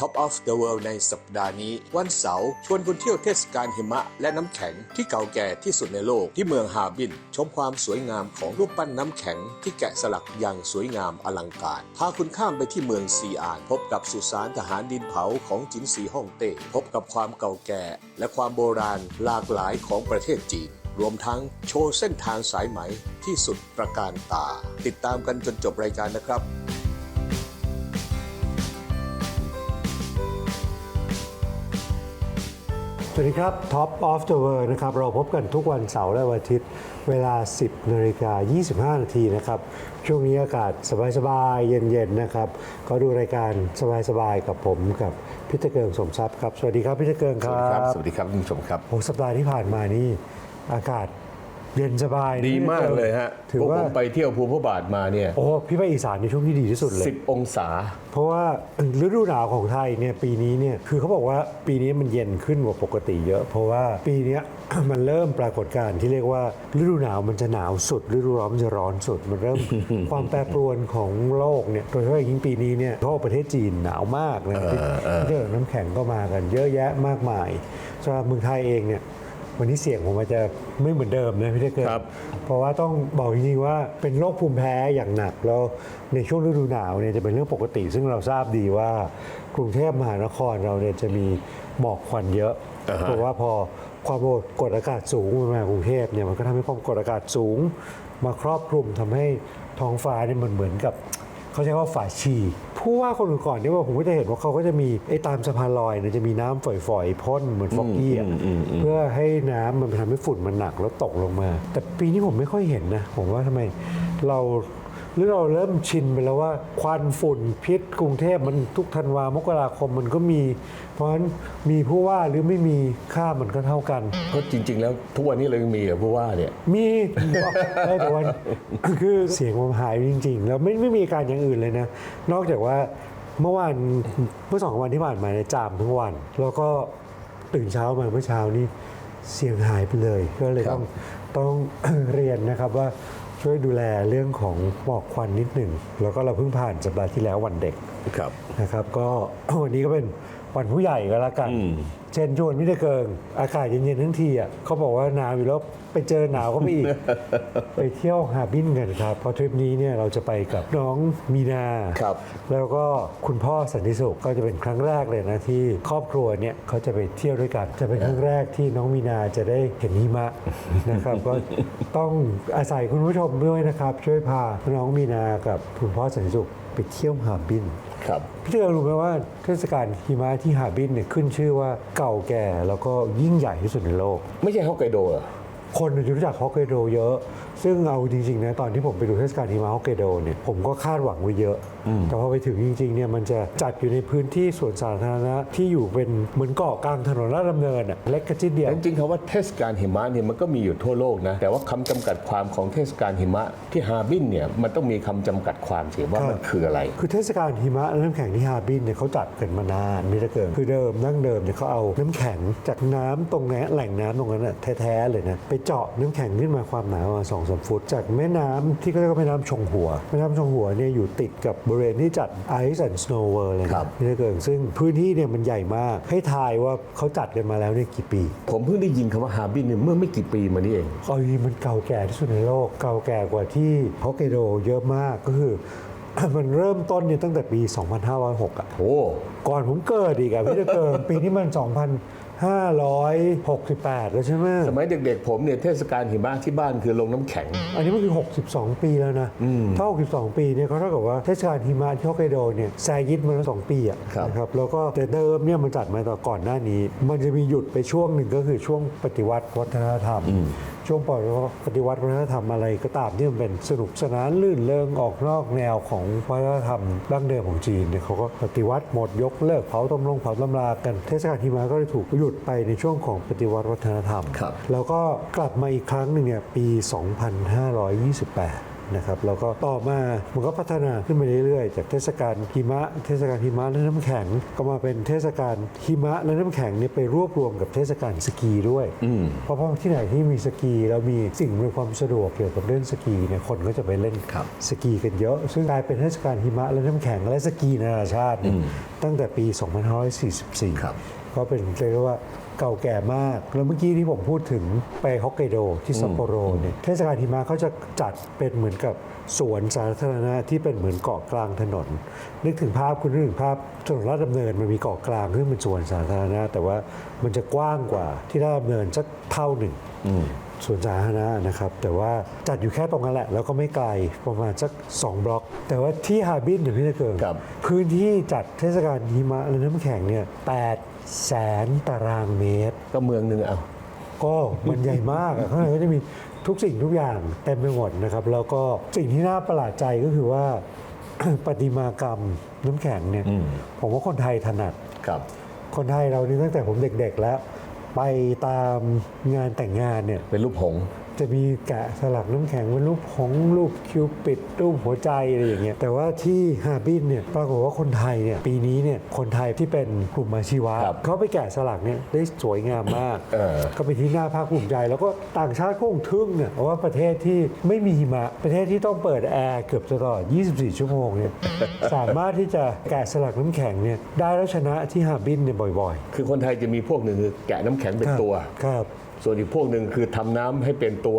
Top of the World ในสัปดาห์นี้ วันเสาร์ชวนคุณเที่ยวเทศกาลหิมะ และน้ำแข็งที่เก่าแก่ที่สุดในโลกที่เมืองฮาร์บิน ชมความสวยงามของรูปปั้นน้ำแข็งที่แกะสลักอย่างสวยงามอลังการพาคุณข้ามไปที่เมืองซีอาน พบกับสุสานทหารดินเผาของจินซีฮ่องเต้พบกับความเก่าแก่ และความโบราณหลากหลายของประเทศจีนรวมทั้งโชว์เส้นทางสายไหมที่สุดประการตา ติดตามกันจนจบรายการนะครับ วัสดีครับ Top of the World นะครับ เราพบกันทุกวันเสาร์และวันอาทิตย์ เวลา 10นาฬิกา25 นาทีนะครับ ช่วงนี้อากาศสบายๆ เย็นๆ นะครับ ก็ดูรายการสบายๆ กับผมกับพิทเกิงสมทรัพย์ครับ สวัสดีครับพิทเกิงคสรัวัสดีครับบสวัสดีครับคุณผู้ชมครับโอ้สัปดาห์ที่ผ่านมานี่อากาศ เย็นสบายนะดีมากพี่ทิเลยฮะถือพวกว่าผมไปเที่ยวภูพระบาทมาเนี่ยโอ้พี่ไปอีสานในช่วงที่ดีที่สุดเลยสิบองศา เพราะว่าฤดูหนาวของไทยเนี่ยปีนี้เนี่ยคือเขาบอกว่าปีนี้มันเย็นขึ้นกว่าปกติเยอะ เพราะว่าปีเนี้ยมันเริ่มปรากฏการณ์ที่เรียกว่าฤดูหนาวมันจะหนาวสุดฤดูร้อนมันจะร้อนสุด มันเริ่มความแปรปรวนของโลกเนี่ยโดยเฉพาะอย่างยิ่งปีนี้เนี่ยเพราะว่าประเทศจีนหนาวมากนะที่ที่เจอน้ำแข็งก็มากัน เยอะแยะมากมายสำหรับเมืองไทยเองเนี่ย วันนี้เสียงผมอาจจะไม่เหมือนเดิมนะพี่เทเกิดครับเพราะว่าต้องบอกจริงๆว่าเป็นโรคภูมิแพ้อย่างหนักแล้วในช่วงฤดูหนาวเนี่ยจะเป็นเรื่องปกติ ซึ่งเราทราบดีว่ากรุงเทพมหานครเราเนี่ยจะมีหมอกควันเยอะอ่าฮะเพราะว่าพอความกดอากาศสูงมันมากรุงเทพเนี่ยมันก็ทำให้ความกดอากาศสูง มาครอบคลุมทำให้ท้องฟ้าเนี่ยมันเหมือนกับ เขาใช้คำว่าฝาชีผู้ว่าคนก่อนๆเนี่ยว่าผมก็จะเห็นว่าเขาก็จะมีไอ้ตามสะพานลอยเนี่ยจะมีน้ำฝอยๆพ่นเหมือนฟอกกี้อะเพื่อให้น้ำมันทำให้ฝุ่นมันหนักแล้วตกลงมา แต่ปีนี้ผมไม่ค่อยเห็นนะ ผมว่าทำไมเราห รือเราเริ่มชินไปแล้วว่าควันฝุ่นพิษกรุงเทพมันทุกธันวามกราคมมันก็มี เพราะฉะนั้นมีผู้ว่าหรือไม่มีค่ามันก็เท่ากันเพราะจริง ๆ แล้วทุกวันนี้เรายังมีเหรอผู้ว่าเนี่ยมีเออแต่วันคือเสียงมันหายไปจริง ๆ แล้วไม่ไม่มีอาการอย่างอื่นเลยนะ นอกจากว่าเมื่อวานเมื่อสองวันที่ผ่านมาเนี่ยจามทั้งวัน แล้วก็ตื่นเช้ามาเมื่อเช้านี้เสียงหายไปเลย ก็เลยครัต้บองต้องเรียนนะครับว่า ช่วยดูแลเรื่องของหมอกควันนิดหนึ่ง แล้วก็เราเพิ่งผ่านสัปดาห์ที่แล้ววันเด็กครับนะครับ ก็วันนี้ก็เป็น วันผู้ใหญ่ก็แล้วกันเช่นชวนไม่ได้เกิง อากาศเย็นๆทั้งทีอะเขาบอกว่าหนาวอยู่แล้วไปเจอหนาวก็ไปอีก ไปเที่ยวหาบินกันครับเพราะทริปนี้เนี่ยเราจะไปกับน้องมีนา ครับ แล้วก็คุณพ่อสันติสุขก็จะเป็นครั้งแรกเลยนะที่ครอบครัวเนี่ยเขาจะไปเที่ยวด้วยกัน จะเป็นครั้งแรกที่น้องมีนาจะได้เห็นหิมะ นะครับ ก็ต้องอาศัยคุณผู้ชมด้วยนะครับ ช่วยพาน้องมีนากับคุณพ่อสันติสุขไป เที่ยวหาบินครับพี่เตอรู้ไหมว่าเทศกาลหิมะที่ฮาร์บินเนี่ยขึ้นชื่อว่าเก่าแก่แล้วก็ยิ่งใหญ่ที่สุดในโลก ไม่ใช่ฮอกไกโดเหรอคนจะรู้จักฮอกไกโดเยอะ ซึ่งเอาจริงๆนะตอนที่ผมไปดูเทศกาลหิมะฮอกไกโดเนี่ยผมก็คาดหวังไว้เยอะ แต่พอไปถึงจริงๆเนี่ยมันจะจัดอยู่ในพื้นที่สวนสาธารณะที่อยู่เป็นเหมือนเกาะกลางถนนลาดดำเนินอะเล็กกระจิดเดียวจริงๆคำว่าเทศกาลหิมะเนี่ยมันก็มีอยู่ทั่วโลกนะแต่ว่าคำจำกัดความของเทศกาลหิมะที่ฮาร์บินเนี่ยมันต้องมีคำจำกัดความสิว่ามันคืออะไร คือเทศกาลหิมะและน้ำแข็งที่ฮาร์บินเนี่ยเขาจัดกันมานานนี่ถ้าเกิดคือเดิมนั่งเดิมเนี่ยเขาเอาน้ำแข็งจากน้ำตรงนี้แหล่งน้ำตรงนั้นน่ะแท้ๆเลยนะไปเจาะน้ำแข็งขึ้นมาความหนาประมาณสองสามฟุต จากแม่น้ำที่เขาเรียกว่าแม่น้ำชงหัว แม่น้ำชงหัวเนี่ยอยู่ติดกับบริเวณที่จัด Ice and Snow World เลยครันะบนี่ถ้าเกิดซึ่งพื้นที่เนี่ยมันใหญ่มาก ให้ทายว่าเขาจัดกันมาแล้วเนี่ยกี่ปี ผมเพิ่งได้ยินคำว่าฮาร์บินเนี่ยเมื่อไม่กี่ปีมานี้เองเอาจริงๆมันเก่าแก่ที่สุดในโลกเก่าแก่กว่าที่ฮอกไกโดเยอะมากก็คือมันเริ่มต้นเนี่ยตั้งแต่ปี 2506อะโอ้ ก่อนผมเกิดอีกอะพี่จะเกิดปีนี้มัน 2,568 แล้วใช่ไหมสมัยเด็กๆ ผมเนี่ยเทศกาลหิมะที่บ้านคือลงน้ำแข็ง อันนี้มันคือ 62 ปีแล้วนะถ้า62 ปีเนี่ยเขาเท่ากับว่าเทศกาลหิมะที่ฮอกไกโดเนี่ยแซยิดมาแล้ว2ปีอะครับ นะครับแล้วก็แต่เดิมเนี่ยมันจัดมาต่อก่อนหน้านี้ มันจะมีหยุดไปช่วงหนึ่งก็คือช่วงปฏิวัติวัฒนธรรมช่วงปฏิวัติวัฒนธรรมอะไรก็ตามที่มันเป็นสนุกสนานลื่นเริงออกนอกแนวของวัฒนธรรมดั้งเดิมของจีนเนี่ยเขาก็ปฏิวัติหมดยกเลิกเผาต้มลงเผาตำรากัน เทศกาลหิมะก็เลยถูกหยุดไปในช่วงของปฏิวัติวัฒนธรรมครับแล้วก็กลับมาอีกครั้งหนึ่งเนี่ยปี 2528 นะครับแล้วก็ต่อมามันก็พัฒนาขึ้นมาเรื่อยๆ จากเทศกาลหิมะ เทศกาลหิมะและน้ำแข็ง ก็มาเป็นเทศกาลหิมะและน้ำแข็งเนี่ยไปรวบรวมกับเทศกาลสกีด้วยเพราะเพราะที่ไหนที่มีสกีแล้วมีสิ่งอำนวยความสะดวกเกี่ยวกับเล่นสกีเนี่ยคนก็จะไปเล่นครับสกีกันเยอะ ซึ่งกลายเป็นเทศกาลหิมะและน้ำแข็งและสกีนานาชาติเนี่ยตั้งแต่ปี 2544ครับก็เป็นเรียกได้ว่า เก่าแก่มาก แล้วเมื่อกี้ที่ผมพูดถึงไปฮอกไกโดที่ซัปโปโรเนี่ยเทศกาลหิมะเขาจะจัดเป็นเหมือนกับสวนสาธารณะที่เป็นเหมือนเกาะกลางถนน นึกถึงภาพคุณนึกถึงภาพถนนลาดดำเนินมันมีเกาะกลางซึ่งเป็นสวนสาธารณะ แต่ว่ามันจะกว้างกว่าที่ลาดดำเนินสักเท่าหนึ่งสวนสาธารณะนะครับ แต่ว่าจัดอยู่แค่ตรงนั้นแหละ แล้วก็ไม่ไกลประมาณสัก 2 บล็อก แต่ว่าที่ฮาร์บินเนี่ยพี่ตะเกิงครับพื้นที่จัดเทศกาลหิมะและน้ำแข็งเนี่ย8 แสนตารางเมตร ก็เมืองหนึ่งเอา ก็มันใหญ่มากอะข้างในก็จะมีทุกสิ่งทุกอย่างเต็มไปหมดนะครับ แล้วก็สิ่งที่น่าประหลาดใจก็คือว่า ประติมากรรมน้ำแข็งเนี่ย อืม ผมว่าคนไทยถนัด ครับ คนไทยเรานี่ตั้งแต่ผมเด็กๆแล้ว ไปตามงานแต่งงานเนี่ย เป็นรูปหงส์ จะมีแกะสลักน้ำแข็งเป็นรูปหงส์รูปคิวปิดรูปหัวใจอะไรอย่างเงี้ยแต่ว่าที่ฮาร์บินเนี่ยปรากฏว่าคนไทยเนี่ยปีนี้เนี่ยคนไทยที่เป็นกลุ่มอาชีวะครับเขาไปแกะสลักเนี่ยได้สวยงามมากเออก็เป็นที่น่าภาคภูมิใจ แล้วก็ต่างชาติก็คงทึ่งเนี่ยเพราะว่าประเทศที่ไม่มีหิมะประเทศที่ต้องเปิดแอร์เกือบตลอด 24 ชั่วโมงเนี่ยสามารถที่จะแกะสลักน้ำแข็งเนี่ยได้แล้วชนะที่ฮาร์บินเนี่ยบ่อยคือคนไทยจะมีพวกหนึ่งคือแกะน้ำแข็งๆเป็นตัวครับ ส่วนอีกพวกหนึ่งคือทำน้ำให้เป็นตัว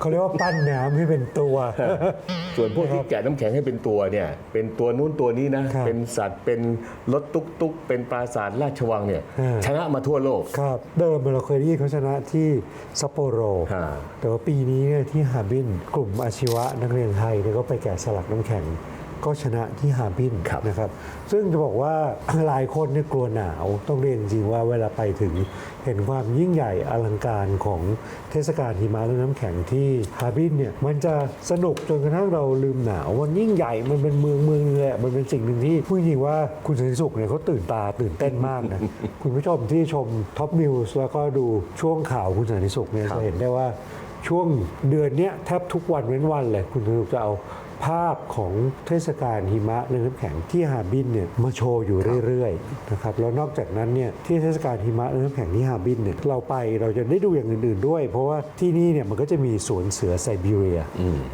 เขาเรียกว่าปั้นน้ำให้เป็นตัว ส่วนพวกที่แกะน้ำแข็งให้เป็นตัวเนี่ยเป็นตัวนู้นตัวนี้นะครับเป็นสัตว์เป็นรถตุ๊กตุ๊กเป็นปราสาทราชวังเนี่ยอ่าชนะมาทั่วโลกครับเดิมเราเคยได้ยินเขาชนะที่ซัปโปโรฮะแต่ว่าปีนี้เนี่ยที่ฮาร์บินกลุ่มอาชีวะนักเรียนไทยเนี่ยก็ไปแกะสลักน้ำแข็ง ก็ชนะที่ฮาร์บินครับนะครับ ซึ่งจะบอกว่าหลายคนเนี่ยกลัวหนาวต้องเรียนจริงว่าเวลาไปถึงเห็นความยิ่งใหญ่อลังการของเทศกาลหิมะและน้ำแข็งที่ฮาร์บินเนี่ยมันจะสนุกจนกระทั่งเราลืมหนาวมันยิ่งใหญ่มันเป็นเมืองเมืองนึงเลยอะมันเป็นสิ่งหนึ่งที่พูดจริงว่าคุณสันติสุขเนี่ยเขาตื่นตาตื่นเต้นมากนะคุณผู้ชมที่ชมท็อปนิวส์แล้วก็ดูช่วงข่าวคุณสันติสุขเนี่ยครับจะเห็นได้ว่าช่วงเดือนเนี้ยแทบทุกวันเว้นวันเลยคุณสันติสุขจะเอา ภาพของเทศกาลหิมะในน้ำแข็งที่ฮาร์บินเนี่ยมาโชว์อยู่เรื่อยๆนะครับแล้วนอกจากนั้นเนี่ยที่เทศกาลหิมะในน้ำแข็งที่ฮาร์บินเนี่ยเราไปเราจะได้ดูอย่างอื่น ๆด้วย เพราะว่าที่นี่เนี่ยมันก็จะมีสวนเสือไซบีเรีย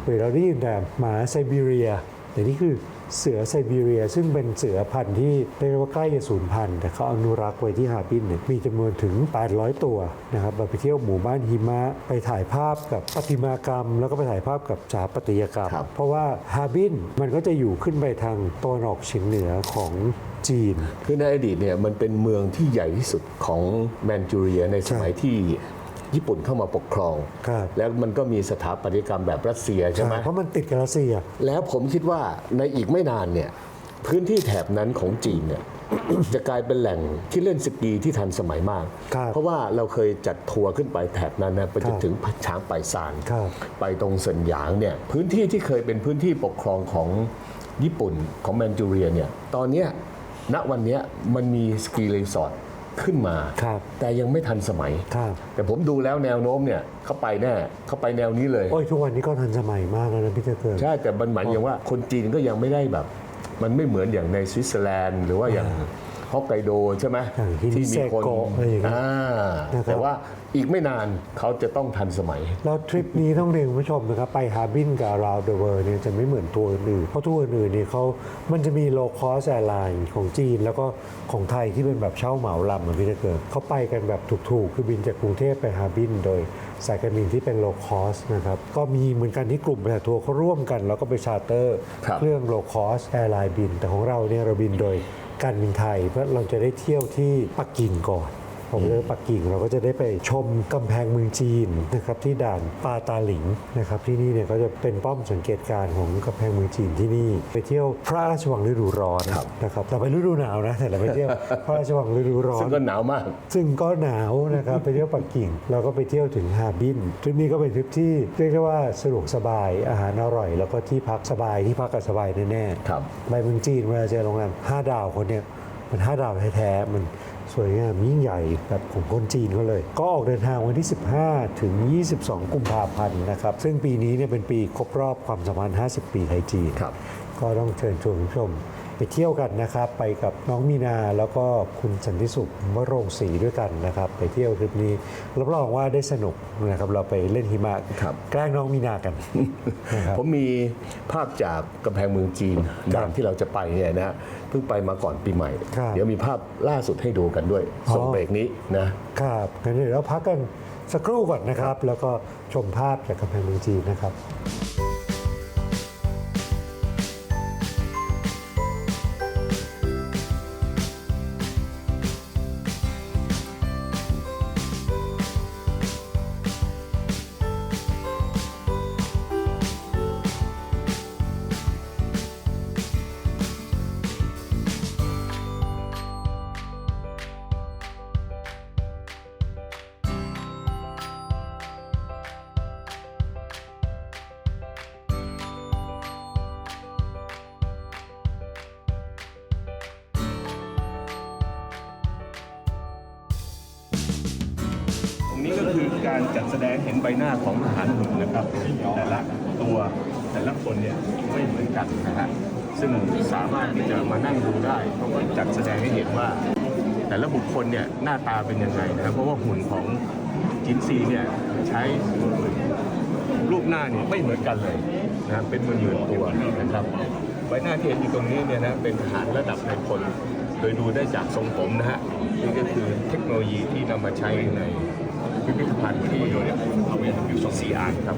เวลาเราได้ยินแต่หมาไซบีเรียแต่นี่คือ เสือไซบีเรีย ซึ่งเป็นเสือพันธุ์ที่เรียกว่าใกล้จะสูญพันธุ์แต่เขาอนุรักษ์ไว้ที่ฮาร์บินเนี่ยมีจำนวนถึง 800 ตัวนะครับเราไปเที่ยวหมู่บ้านหิมะ ไปถ่ายภาพกับประติมากรรม แล้วก็ไปถ่ายภาพกับสถาปัตยกรรมครับเพราะว่าฮาร์บินมันก็จะอยู่ขึ้นไปทางตะวันออกเฉียงเหนือของจีน คือในอดีตเนี่ยมันเป็นเมืองที่ใหญ่ที่สุดของแมนจูเรียในสมัยที่ ญี่ปุ่นเข้ามาปกครอง ครับแล้วมันก็มีสถาปัตยกรรมแบบรัสเซียใช่ไหม เพราะมันติดกับรัสเซีย แล้วผมคิดว่าในอีกไม่นานเนี่ยพื้นที่แถบนั้นของจีนเนี่ย จะกลายเป็นแหล่งที่เล่นสกีที่ทันสมัยมาก ครับเพราะว่าเราเคยจัดทัวร์ขึ้นไปแถบนั้นนะไปจครันบถึงช้างไปายซาน ครับ ไปตรงเซินหยางเนี่ยพื้นที่ที่เคยเป็นพื้นที่ปกครองของญี่ปุ่นของแมนจูเรียเนี่ยตอนเนี้ยณวันเนี้ยมันมีสกีรีสอร์ท ขึ้นมา ครับ แต่ยังไม่ทันสมัย ครับ แต่ผมดูแล้วแนวโน้มเนี่ยเขาไปแน่เขาไปแนวนี้เลย โอ้ยทุกวันนี้ก็ทันสมัยมากแล้วนะพี่เจเกิดใช่แต่มันหมายอย่างว่าคนจีนก็ยังไม่ได้แบบ มันไม่เหมือนอย่างในสวิตเซอร์แลนด์ หรือว่าอย่าง ฮอกไกโดใช่ไหมอย่างที่นิเซโกะอะไรอย่างเงี้ยอ่านะครับแต่ว่าอีกไม่นานเขาจะต้องทันสมัย แล้วทริปนี้ต้องเรียนคุณผู้ชมนะครับ ไปฮาร์บินกับ Around the World เนี่ยจะไม่เหมือนทัวร์อื่นๆเพราะทัวร์อื่นๆเนี่ยเขามันจะมี low cost airline ของจีน แล้วก็ของไทยที่เป็นแบบเช่าเหมาลำเหมือนพี่ตะเกิดเขาไปกันแบบถูกๆ คือบินจากกรุงเทพไปฮาร์บิน โดยสายการบินที่เป็น low cost นะครับก็มีเหมือนกันที่กลุ่มบริษัททัวร์เขาร่วมกัน แล้วก็ไปชาร์เตอร์ครับเครื่อง low cost airline บิน แต่ของเราเนี่ยเราบินโดย การบินไทย เพราะเราจะได้เที่ยวที่ปักกิ่งก่อน ผมเลือกปักกิ่งเราก็จะได้ไปชมกำแพงเมืองจีนนะครับที่ด่านปาตาหลิงนะครับที่นี่เนี่ยก็จะเป็นป้อมสังเกตการณ์ของกำแพงเมืองจีนที่นี่ ไปเที่ยวพระราชวังฤดูร้อนครับนะครับแต่ไปฤดูหนาวนะแต่เราไปเที่ยวพระราชวังฤดูร้อซึ่นงก็หนาวมาก ซึ่งก็หนาวนะครับไปเที่ยวปักกิ่งเราก็ไปเที่ยวถึงฮาร์บินทริปนี้ก็เป็นทริปที่เรียกได้ว่าสะดวกสบายอาหารอร่อย แล้วก็ที่พักสบายที่พักก็สบายแน่ๆครับไปเมืองจีนเวลาเจอโรงแรม5ดาวคนเนี่ยมันห้าดาวแท้ๆมัน สวยงามยิ่งใหญ่แบบของคนจีนเขาเลย ก็ออกเดินทางวันที่ 15 ถึง 22 กุมภาพันธ์นะครับ ซึ่งปีนี้เนี่ยเป็นปีครบรอบความสัมพันธ์ 50 ปีไทยจีนครับก็ต้องเชิญชวนผู้ชม ไปเที่ยวกันนะครับ ไปกับน้องมีนาแล้วก็คุณสันติสุขวโรงศรีด้วยกันนะครับ ไปเที่ยวทริปนี้รับรองว่าได้สนุกนะครับเราไปเล่นหิมะครับแกล้งน้องมีนากันนะครับผมมีภาพจากกำแพงเมืองจีนด่านที่เราจะไปเนี่ยนะฮะเพิ่งไปมาก่อนปีใหม่ครับเดี๋ยวมีภาพล่าสุดให้ดูกันด้วยอ๋อส่งเบรกนี้นะครับงั้นเดี๋ยวเราพักกันสักครู่ก่อนนะครับ แล้วก็ชมภาพจากกำแพงเมืองจีนนะครับ แสดงเห็นใบหน้าของทหารหุ่นนะครับแต่ละตัวแต่ละคนเนี่ยไม่เหมือนกันนะฮะซึ่งสามารถที่จะมานั่งดูได้เพราะว่าจัดแสดงให้เห็นว่า แต่ละบุคคลเนี่ยหน้าตาเป็นยังไงนะครับเพราะว่าหุ่นของจินซีเนี่ยใช้รูปหน้าเนี่ยไม่เหมือนกันเลยนะเป็นหมื่นๆตัวนะครับใบหน้าที่เห็นอยู่ตรงนี้เนี่ยนะเป็นทหารระดับนายพล โดยดูได้จากทรงผมนะฮะนี่ก็คือเทคโนโลยีที่นำมาใช้ในพิพิธภัณฑ์ที่เอาไว้อยู่สองสี่อานครับ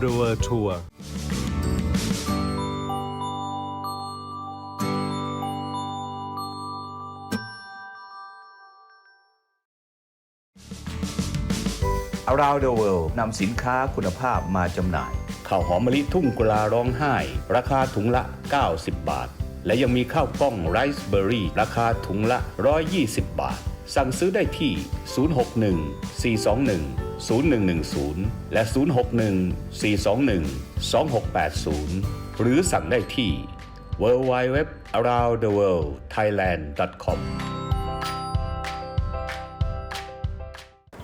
the world tour Around the World นำสินค้าคุณภาพมาจำหน่าย ข้าวหอมมะลิทุ่งกุลาร้องไห้ ราคาถุงละ 90 บาท และยังมีข้าวกล้องไรซ์เบอร์รี่ ราคาถุงละ 120 บาท สั่งซื้อได้ที่ 061 421 0110 และ 061 421 2680 หรือสั่งได้ที่ www aroundtheworldthailand.com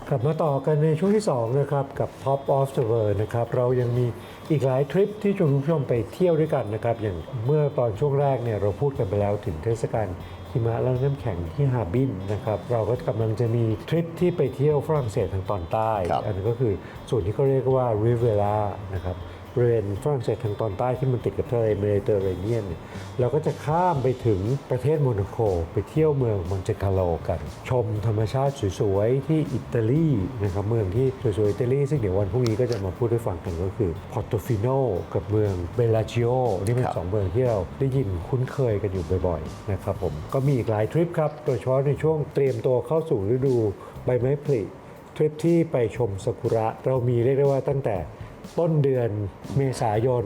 กลับมาต่อกันในช่วงที่ 2 นะครับ กับ Top of the World นะครับ เรายังมีอีกหลายทริปที่ชวนคุณผู้ชมไปเที่ยวด้วยกันนะครับ อย่างเมื่อตอนช่วงแรกเนี่ยเราพูดกันไปแล้วถึงเทศกาล หิมะและน้ำแข็งที่ฮาร์บินนะครับเราก็กำลังจะมีทริปที่ไปเที่ยวฝรั่งเศสทางตอนใต้ ครับ อันนั้นก็คือส่วนที่เขาเรียกว่า Rivera นะครับบ ริเวณฝรั่งเศสทางตอนใต้ที่มันติดกับทะเลเมดิเตอร์เรเนียนเนี่ยเราก็จะข้ามไปถึงประเทศโมนาโกไปเที่ยวเมืองมอนเจคาโลกัน ชมธรรมชาติสวยๆ ที่อิตาลีนะครับเมืองที่สวยๆ อิตาลี ซึ่งเดี๋ยววันพรุ่งนี้ก็จะมาพูดให้ฟังกันก็คือพอร์โตฟิโนกับเมืองเบลาจิโอนี่เป็นครับสองเมืองที่เราได้ยินคุ้นเคยกันอยู่บ่อยๆนะครับผมก็มีอีกหลายทริปครับโดยเฉพาะในช่วงเตรียมตัวเข้าสู่ฤดูใบไม้ผลิทริปที่ไปชมซากุระเรามีเรียกได้ว่าตั้งแต่ ต้นเดือนเมษายน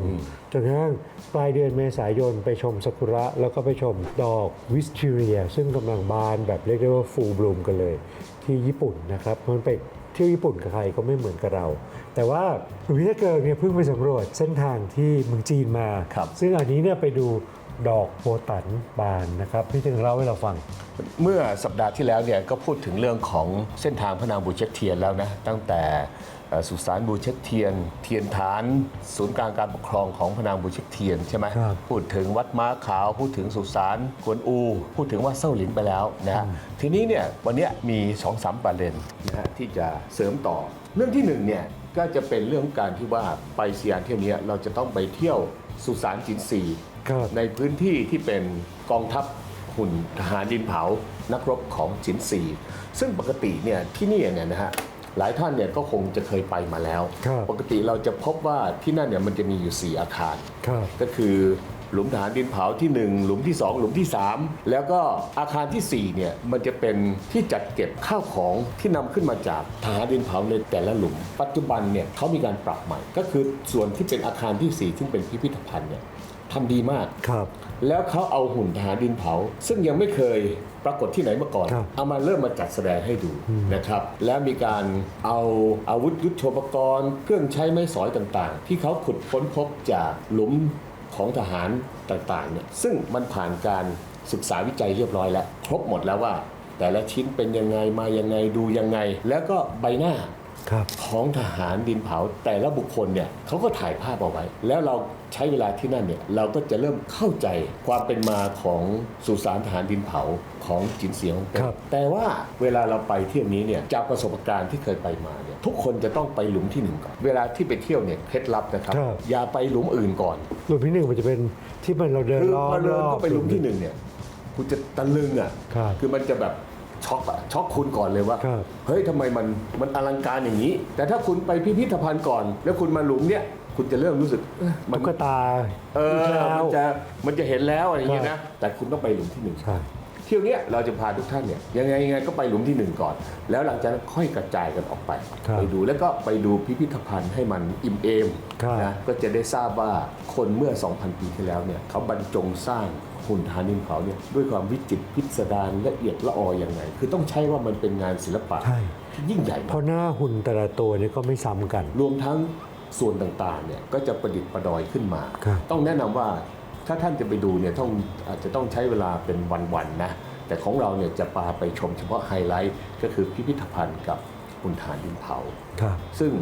จนกระทั่งปลายเดือนเมษายนไปชมซากุระแล้วก็ไปชมดอกวิสทิเรีย ซึ่งกำลังบานแบบเรียกได้ว่าฟูบลูมกันเลยที่ญี่ปุ่นนะครับมันไปเที่ยวญี่ปุ่นกับใครก็ไม่เหมือนกับเรา แต่ว่าหนุ่มพิเกิร์เนี่ยเพิ่งไปสำรวจเส้นทางที่เมืองจีนมาครับซึ่งอันนี้เนี่ยไปดู ดอกโบตันบานนะครับพี่ถึงเล่าให้เราฟัง เมื่อสัปดาห์ที่แล้วเนี่ยก็พูดถึงเรื่องของเส้นทางพระนางบูเชตเทียนแล้วนะ ตั้งแต่เอ่อสุสานบูเชตเทียน เทียนฐาน ศูนย์กลางการปกครองของพระนางบูเชตเทียนใช่ไหมครับพูดถึงวัดม้าขาวพูดถึงสุสานกวนอู พูดถึงวัดเส้าหลินไปแล้วนะฮะทีนี้เนี่ยวันเนี้ยมี2อสามประเด็นนะฮะที่จะเสริมต่อ เรื่องที่หนึ่งเนี่ยก็จะเป็นเรื่องการที่ว่าไปเซียนเที่ยวเนี้ยเราจะต้องไปเที่ยวสุสานจินซี ครับ ในพื้นที่ที่เป็นกองทัพหุ่นทหารดินเผานักรบของจินซีซึ่งปกติเนี่ยที่นี่เนี่ยนะฮะหลายท่านเนี่ยก็คงจะเคยไปมาแล้ว ครับ ปกติเราจะพบว่าที่นั่นเนี่ยมันจะมีอยู่ 4 อาคาร ครับ ก็คือหลุมฐานดินเผาที่ 1 หลุมที่ 2 หลุมที่ 3 แล้วก็อาคารทีสี่4 เนี่ยมันจะเป็นที่จัดเก็บข้าวของที่นำขึ้นมาจากฐานดินเผาในแต่ละหลุม ปัจจุบันเนี่ยเขามีการปรับใหม่ ก็คือส่วนที่เป็นอาคารที่ 4 ซึ่งเป็นพิพิธภัณฑ์เนี่ย ทำดีมากครับ แล้วเขาเอาหุ่นทหารดินเผา ซึ่งยังไม่เคยปรากฏที่ไหนมาก่อนครับเอามาเริ่มมาจัดแสดงให้ดูนะครับ แล้วมีการเอาอาวุธยุทโธปกรณ์ เครื่องใช้ไม้สอยต่างๆ ที่เขาขุดค้นพบจากหลุมของทหารต่างๆเนี่ยซึ่งมันผ่านการศึกษาวิจัยเรียบร้อยแล้ว ครบหมดแล้วว่า แต่ละชิ้นเป็นยังไงมายังไงดูยังไง แล้วก็ใบหน้า ครับของทหารดินเผาแต่ละบุคคลเนี่ยเขาก็ถ่ายภาพเอาไว้ แล้วเราใช้เวลาที่นั่นเนี่ยเราก็จะเริ่มเข้าใจความเป็นมาของสุสานทหารดินเผาของจินเสียงของเต้ครับแต่ว่าเวลาเราไปเที่ยวนี้เนี่ยจากประสบการณ์ที่เคยไปมาเนี่ยทุกคนจะต้องไปหลุมที่หนึ่งก่อนเวลาที่ไปเที่ยวเนี่ยเคล็ดลับนะครับ ครับ อย่าไปหลุมอื่นก่อน หลุมที่หนึ่งมันจะเป็นที่มันเราเดินคือล้อพอเดินรอบ เข้าไปหลุมที่หนึ่งเนี่ยคุณจะตะลึงอะครับคือมันจะแบบ ช็อกอะช็อกคุณก่อนเลยว่า ครับ เฮ้ยทำไมมันมันอลังการอย่างนี้ แต่ถ้าคุณไปพิพิธภัณฑ์ก่อน แล้วคุณมาหลุมเนี่ยคุณจะเริ่มรู้สึกเอ๊ะมันตุ๊กตาเอออีกแล้ว มันจะมันจะเห็นแล้วอะไรอย่างเงี้ยครันะบแต่คุณต้องไปหลุมที่หนึ่ง ใช่ เที่ยวเนี้ยเราจะพาทุกท่านเนี่ยยังไงยังไงก็ไปหลุมที่หนึ่งก่อน แล้วหลังจากนั้นค่อยกระจายกันออกไปครับไปดูแล้วก็ไปดูพิพิธภัณฑ์ให้มันอิ่มเอมครับ นะก็จะได้ทราบว่าคนเมื่อ 2,000 ปีที่แล้วเนี่ยเขาบรรจงสร้าง หุ่นทหารดินเผาเนี่ยด้วยความวิจิตรพิสดารละเอียดละอออย่างไง คือต้องใช้ว่ามันเป็นงานศิลปะใช่ที่ยิ่งใหญ่เพมากราะหน้าหุ่นแต่ละตัวเนี่ยก็ไม่ซ้ำกัน รวมทั้งส่วนต่างๆเนี่ยก็จะประดิษฐ์ประดอยขึ้นมาครับต้องแนะนำว่าถ้าท่านจะไปดูเนี่ยต้องอาจจะต้องใช้เวลาเป็นวันๆนะแต่ของเราเนี่ยจะพาไปชมเฉพาะไฮไลท์ก็คือพิพิธภัณฑ์กับหุ่นฐานดินเผาครับซึ่ง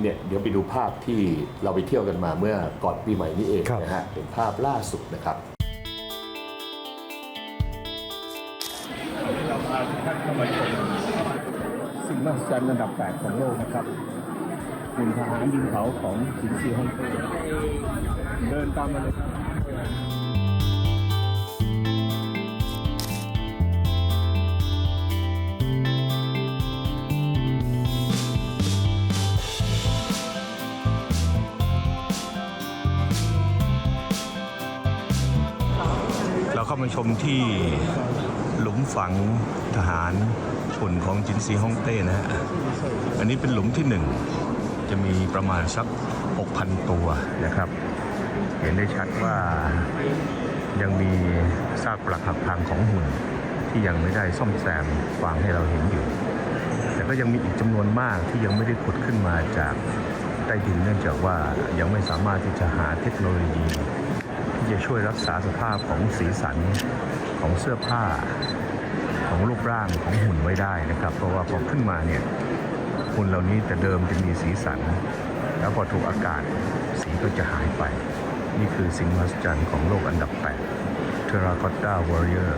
เนี่ยเดี๋ยวไปดูภาพที่เราไปเที่ยวกันมาเมื่อก่อนปีใหม่นี้เองครับนะฮะเป็นภาพล่าสุดนะครับ มหัศจรรย์ระดับแปดของโลกนะครับหุ่นทหารดินเผาของสินซีฮ่องเต้เดินตามมาเลยครับเราเข้ามาชมที่หลุมฝังทหาร หุ่นของจินซีฮ่องเต้นะฮะ อันนี้เป็นหลุมที่หนึ่งจะมีประมาณสัก 6,000 ตัวนะครับ เห็นได้ชัดว่ายังมีซากปรักหักพังของหุ่น ที่ยังไม่ได้ซ่อมแซมวางให้เราเห็นอยู่ แต่ก็ยังมีอีกจำนวนมากที่ยังไม่ได้ขุดขึ้นมาจากใต้ดินเนื่องจากว่ายังไม่สามารถที่จะหาเทคโนโลยี ที่จะช่วยรักษาสภาพของสีสันของเสื้อผ้า ของรูปร่างของหุ่นไว้ได้นะครับ เพราะว่าพอขึ้นมาเนี่ยหุ่นเหล่านี้แต่เดิมจะมีสีสัน แล้วพอถูกอากาศสีก็จะหายไป นี่คือสิ่งมหัศจรรย์ของโลกอันดับ8 Terracotta Warrior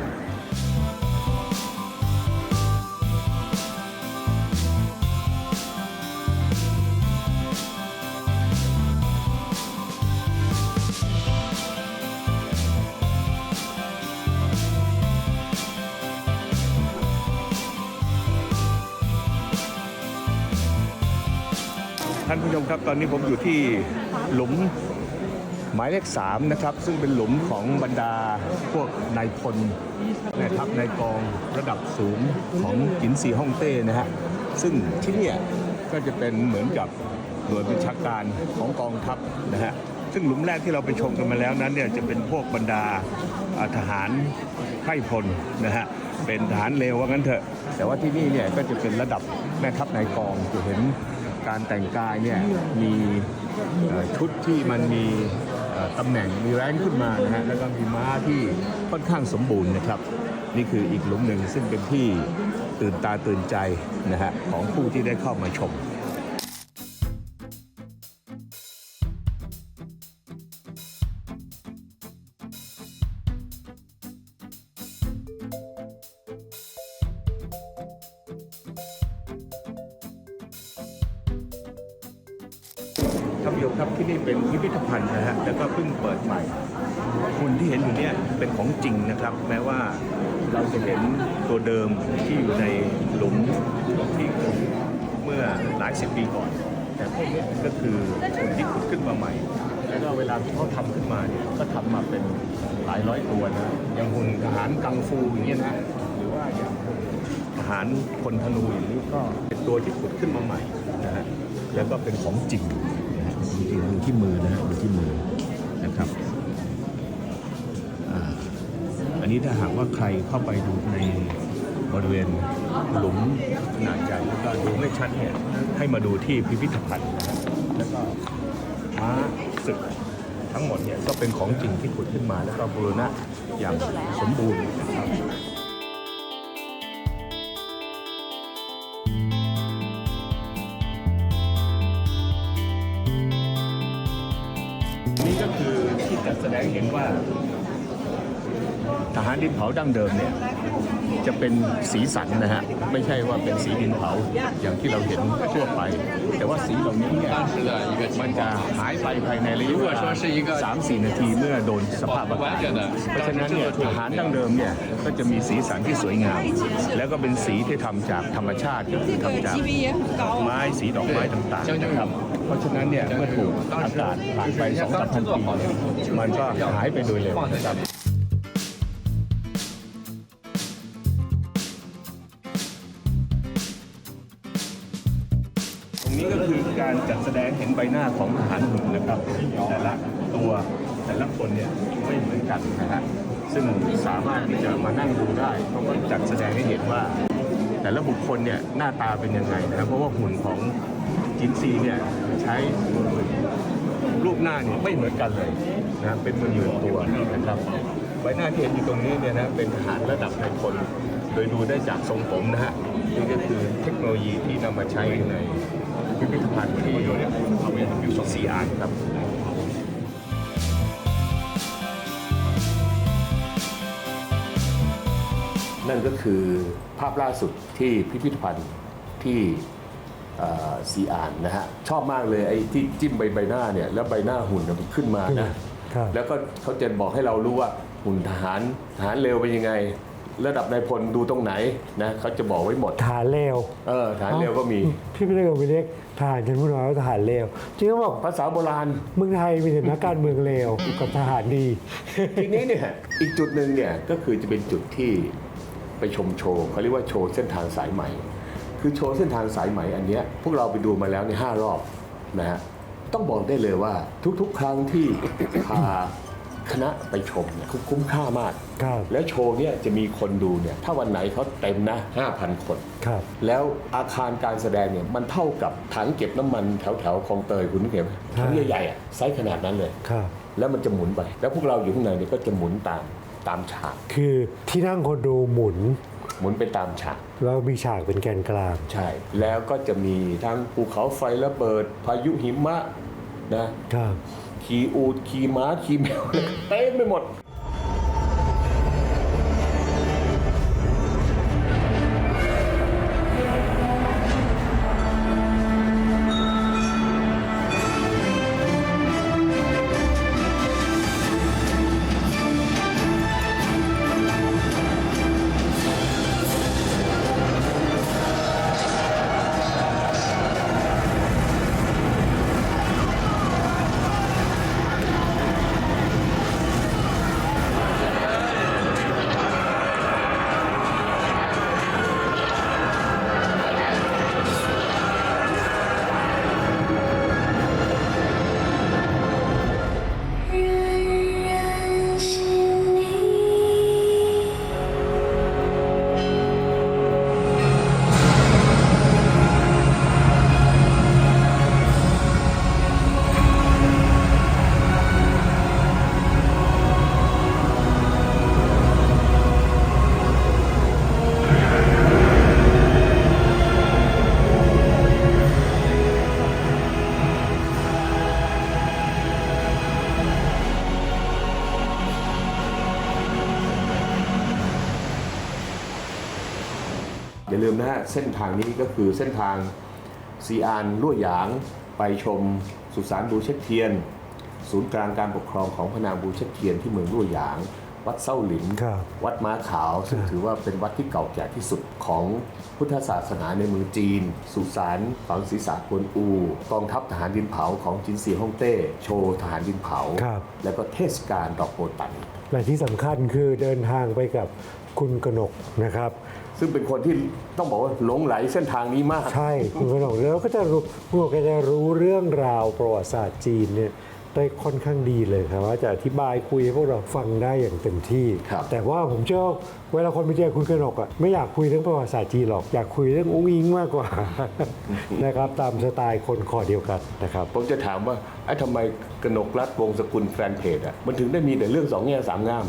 ครับตอนนี้ผมอยู่ที่หลุมหมายเลขสามนะครับซึ่งเป็นหลุมของบรรดาพวกนายพลนายทัพนายกองระดับสูงของจินซีฮ่องเต้นะฮะซึ่งที่นี่ก็จะเป็นเหมือนกับหน่วยบัญชาการของกองทัพนะฮะซึ่งหลุมแรกที่เราไปชมกันมาแล้วนั้นเนี่ยจะเป็นพวกบรรดาอ่าทหารไพร่พลนะฮะเป็นทหารเลวว่างั้นเถอะ แต่ว่าที่นี่เนี่ยก็จะเป็นระดับแม่ทัพนายกองจะเห็น การแต่งกายเนี่ยมีชุดที่มันมีตำแหน่งมีแรงขึ้นมานะฮะแล้วก็มีม้าที่ค่อนข้างสมบูรณ์นะครับ นี่คืออีกหลุมหนึ่งซึ่งเป็นที่ตื่นตาตื่นใจนะฮะของผู้ที่ได้เข้ามาชม จริงนะครับ แม้ว่าเราจะเห็นตัวเดิมที่อยู่ในหลุมที่เมื่อหลายสิบปีก่อน แต่พวกนี้ก็คือหุ่นที่ขุดขึ้นมาใหม่ แล้วก็เวลาที่เขาทำขึ้นมาเนี่ยก็ทำมาเป็นหลายร้อยตัวนะอย่างหุ่นทหารกังฟูอย่างเงี้ยนะหรือว่าอย่างทหารพลธนูอย่างนี้ก็เป็นตัวที่ขุดขึ้นมาใหม่นะฮะแล้วก็เป็นของจริงนะฮะดูที่ดูที่มือนะฮะดูที่มือนะครับ นนี้ถ้าหากว่าใครเข้าไปดูในบริเวณหลุมขนาดใหญ่แล้วก็ดูไม่ชัดเนี่ยให้มาดูที่พิพิธภัณฑ์แล้วก็ม้าศึกทั้งหมดเนี่ยก็เป็นของจริงที่ขุดขึ้นมาแล้วก็บูรณะอย่างสมบูรณ์นะครับนี่ก็คือที่จะแสดงเห็นว่า ทหารดินเผาดั้งเดิมเนี่ยจะเป็นสีสันนะฮะไม่ใช่ว่าเป็นสีดินเผาอย่างที่เราเห็นทั่วไป แต่ว่าสีเหล่านี้เนี่ยมันจะหายไปภายในระยะเวลาสามสี่นาทีเมื่อโดนสภาพอากาศเพราะฉะนั้นเนี่ยทหารดั้งเดิมเนี่ยก็จะมีสีสันที่สวยงาม แล้วก็เป็นสีที่ทำจากธรรมชาติก็คือทำจากไม้สีดอกไม้ต่างๆนะครับเพราะฉะนั้นเนี่ยเมื่อถูกอากาศผ่านไปสองสามปีมันก็หายไปโดยเร็วนะครับ รงนี้ก็คือการจัดแสดงเห็นใบหน้าของทหารหุ่นนะครับ แต่ละตัวแต่ละคนเนี่ยไม่เหมือนกันนะฮะซึ่งสามารถที่จะมานั่งดูได้เพราะว่าจัดแสดงให้เห็นว่า แต่ละบุคคลเนี่ยหน้าตาเป็นยังไงนะครับเพราะว่าหุ่นของจินซีเนี่ยใช้รูปหน้าเนี่ยไม่เหมือนกันเลยนะเป็นหมื่นๆตัวนะครับใบหน้าที่เห็นอยู่ตรงนี้เนี่ยนะเป็นทหารระดับนายพลโดยดูได้จากทรงผมนะฮะนี่ก็คือเทคโนโลยีที่นำมาใช้ใน พิพิธภัณฑ์ที่อยู่สซีอาร์ครับนั่นก็คือภาพล่าสุดที่พิพิธภัณฑ์ที่ซีอานนะฮะชอบมากเลยไอ้ที่จิ้มใบใบหน้าเนี่ยแล้วใบหน้าหุ่นน่ะมันขึ้นมานะครับแล้วก็เขาจะบอกให้เรารู้ว่าหุ่นทหารทหารเร็วเป็นยังไง ระดับนายพลดูตรงไหนนะเขาจะบอกไว้หมดทหารเลวเออทหารเร็วก็มีพี่ไม่ได้กับไปเรียก ทหารฉันพูดน้อยว่าทหารเลวจริงๆก็บอกภาษาโบราณ เมืองไทยมีแต่นักการเมืองเลวกับทหารดี ทีนี้เนี่ยอีกจุดหนึ่งเนี่ยก็คือจะเป็นจุดที่ไปชมโชว์เขาเรียกว่าโชว์เส้นทางสายไหม่ คือโชว์เส้นทางสายไหม่อันเนี้ยพวกเราไปดูมาแล้วในห้ารอบนะฮะต้องบอกได้เลยว่าทุกๆ ครั้งที่พา คณะไปชมเนี่ยคุ้มค่ามาก ครับแล้วโชว์เนี่ยจะมีคนดูเนี่ยถ้าวันไหนเขาเต็มนะ 5,000 คน ครับ แล้วอาคารการแสดงเนี่ยมันเท่ากับถังเก็บน้ำมันแถวแถวๆคลองเตยคุณนึกเห็นไหมถังใหญ่ๆอะไซส์ขนาดนั้นเลย ครับ แล้วมันจะหมุนไป แล้วพวกเราอยู่ข้างในเนี่ยก็จะหมุนตามตามฉาก คือที่นั่งคนดูหมุน หมุนไปตามฉาก แล้วมีฉากเป็นแกนกลาง ใช่ แล้วก็จะมีทั้งภูเขาไฟระเบิด พายุหิมะนะครับ ขี่อูดขี่ม้าขี่แมวเต็มไปหมด เส้นทางนี้ก็คือเส้นทางซีอานลั่วหยางไปชมสุสานบูเช็คเทียน ศูนย์กลางการปกครองของพระนางบูเช็คเทียนที่เมืองลั่วหยาง วัดเส้าหลินครับวัดม้าขาว ซึ่งถือว่าเป็นวัดที่เก่าแก่ที่สุดของพุทธศาสนาในเมืองจีน สุสานฝังศีรษะกวนอู กองทัพทหารดินเผาของจินซีฮ่องเต้ โชว์ทหารดินเผาครับแล้วก็เทศกาลดอกโบตันและที่สำคัญคือเดินทางไปกับคุณกนกนะครับ ซึ่งเป็นคนที่ต้องบอกว่าหลงไหลเส้นทางนี้มาก ใช่คุณกนกแล้วก็จะรู้พวกก็จะรู้เรื่องราวประวัติศาสตร์จีนเนี่ย ได้ค่อนข้างดีเลยครับว่าจะอธิบายคุยให้พวกเราฟังได้อย่างเต็มที่ ครับ แต่ว่าผมเชื่อว่าเวลาคนไปเจอคุณกนกอะไม่อยากคุยเรื่องประวัติศาสตร์จีนหรอกอยากคุยเรื่องอุ้งอิงมากกว่า นะครับตามสไตล์คนคอเดียวกันนะครับ ผมจะถามว่าไอ้ทำไมกนกรัฐวงศ์สกุลแฟนเพจอะมันถึงได้มีแต่เรื่องสองแง่สามง่าม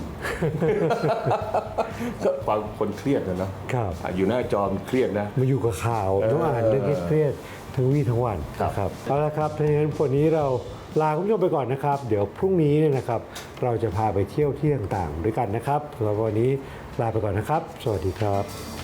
ก็ฟังคนเครียดนะเนอะครับ อะอยู่หน้าจอมนเครียดนะ มาอยู่กับข่าวเออต้องอ่านเรื่องเครียดๆทั้งวี่ทั้งวันครับ นะครับเอาละครับถ้าอย่างนั้นวันนี้เรา ลาคุณผู้ชมไปก่อนนะครับ เดี๋ยวพรุ่งนี้เนี่ยนะครับ เราจะพาไปเที่ยวที่ต่างๆด้วยกันนะครับสำหรับวันนี้ลาไปก่อนนะครับ สวัสดีครับ